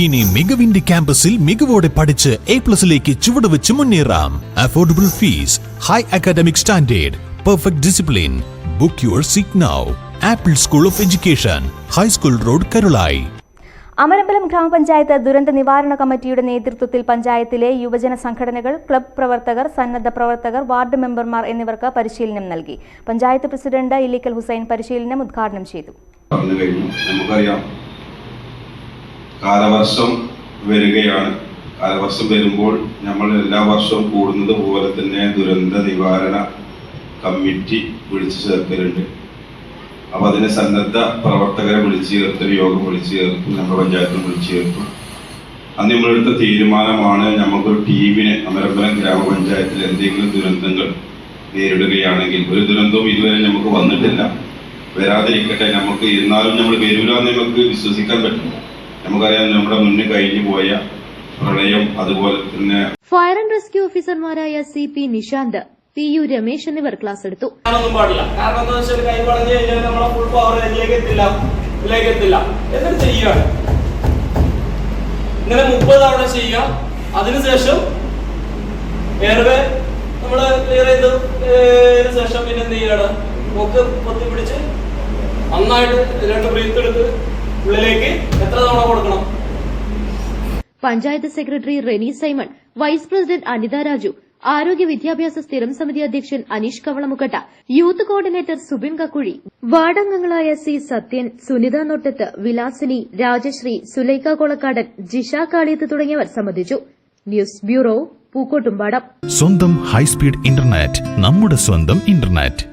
ഇനി മികവിന്റെ ക്യാമ്പസിൽ മികവോടെ പഠിച്ച് എ പ്ലസിലേക്ക് ചുവടുവെച്ച് മുന്നേറാം. Affordable fees high academic standard perfect discipline book your seat now Apple school of education high school road Karulai Amarambalam ഗ്രാമപഞ്ചായത്ത് ദുരന്ത നിവാരണ കമ്മിറ്റിയുടെ നേതൃത്വത്തിൽ പഞ്ചായത്തിലെ യുവജന സംഘടനകൾ ക്ലബ് പ്രവർത്തകർ സന്നദ്ധ പ്രവർത്തകർ വാർഡ് മെമ്പർമാർ എന്നിവർക്ക് പരിശീലനം നൽകി. പഞ്ചായത്ത് പ്രസിഡന്റ് ഇല്ലിക്കൽ ഹുസൈൻ പരിശീലനം ഉദ്ഘാടനം ചെയ്തു. നമുക്കറിയാം കാലവർഷം വരികയാണ്. കാലവർഷം വരുമ്പോൾ നമ്മൾ എല്ലാ വർഷവും കൂടുന്നത് പോലെ തന്നെ ദുരന്ത നിവാരണ കമ്മിറ്റി വിളിച്ചു ചേർക്കലുണ്ട്. അപ്പൊ അതിന് സന്നദ്ധ പ്രവർത്തകരെ വിളിച്ചു ചേർത്ത് യോഗം വിളിച്ചു ചേർത്തു നമ്മുടെ പഞ്ചായത്തും വിളിച്ചു ചേർത്തു. അന്ന് നമ്മളെടുത്ത തീരുമാനമാണ് നമുക്കൊരു ടീമിനെ അമരമ്പലം ഗ്രാമപഞ്ചായത്തിൽ എന്തെങ്കിലും ദുരന്തങ്ങൾ നേരിടുകയാണെങ്കിൽ ഒരു ദുരന്തവും ഇതുവരെ നമുക്ക് വന്നിട്ടില്ല. വരാതിരിക്കട്ടെ നമുക്ക് എന്നാലും നമ്മൾ വരൂലെന്ന് നമുക്ക് വിശ്വസിക്കാൻ പറ്റില്ല. നമുക്കറിയാം നമ്മുടെ മുന്നിൽ കഴിഞ്ഞു പോയ പ്രളയം അതുപോലെ തന്നെ ഫയർ ആൻഡ് റെസ്ക്യൂ ഓഫീസർമാരായ C P Nishanth P U Ramesh എന്നിവർ ക്ലാസ് എടുത്തു. ഒന്നും പാടില്ല. കാരണം എന്താ വെച്ചാൽ കൈ പറഞ്ഞു കഴിഞ്ഞാൽ നമ്മളെ ഫുൾ പവർ ഇതിലേക്ക് എത്തില്ല. ഇതിലേക്ക് എത്തില്ല. എന്നിട്ട് ചെയ്യുകയാണ്. ഇങ്ങനെ മുപ്പത് തവണ ചെയ്യുക. അതിനുശേഷം എയർവേ നമ്മൾ ക്ലിയർ ചെയ്ത് ശേഷം പിന്നെ എന്ത് ചെയ്യാണ് മൂക്ക് പൊത്തി പിടിച്ച് നന്നായിട്ട് രണ്ട് ബ്രീത്ത് എടുത്ത് ഉള്ളിലേക്ക് എത്ര തവണ കൊടുക്കണം? Panchayat secretary Reni Simon vice president Anitha Raju ആരോഗ്യ വിദ്യാഭ്യാസ സ്ഥിരം സമിതി അധ്യക്ഷൻ അനീഷ് കവളമുക്കട്ട യൂത്ത് കോർഡിനേറ്റർ സുബിൻ കക്കുഴി വാർഡംഗങ്ങളായ സി സത്യൻ സുനിത നൊട്ടത്ത് വിലാസിനി രാജശ്രീ സുലൈക്ക കൊളക്കാടൻ ജിഷ കാളിയത്ത് തുടങ്ങിയവർ സംബന്ധിച്ചു. News bureau Pookkottumpadam. സ്വന്തം ഹൈസ്പീഡ് ഇന്റർനെറ്റ് നമ്മുടെ സ്വന്തം ഇന്റർനെറ്റ്.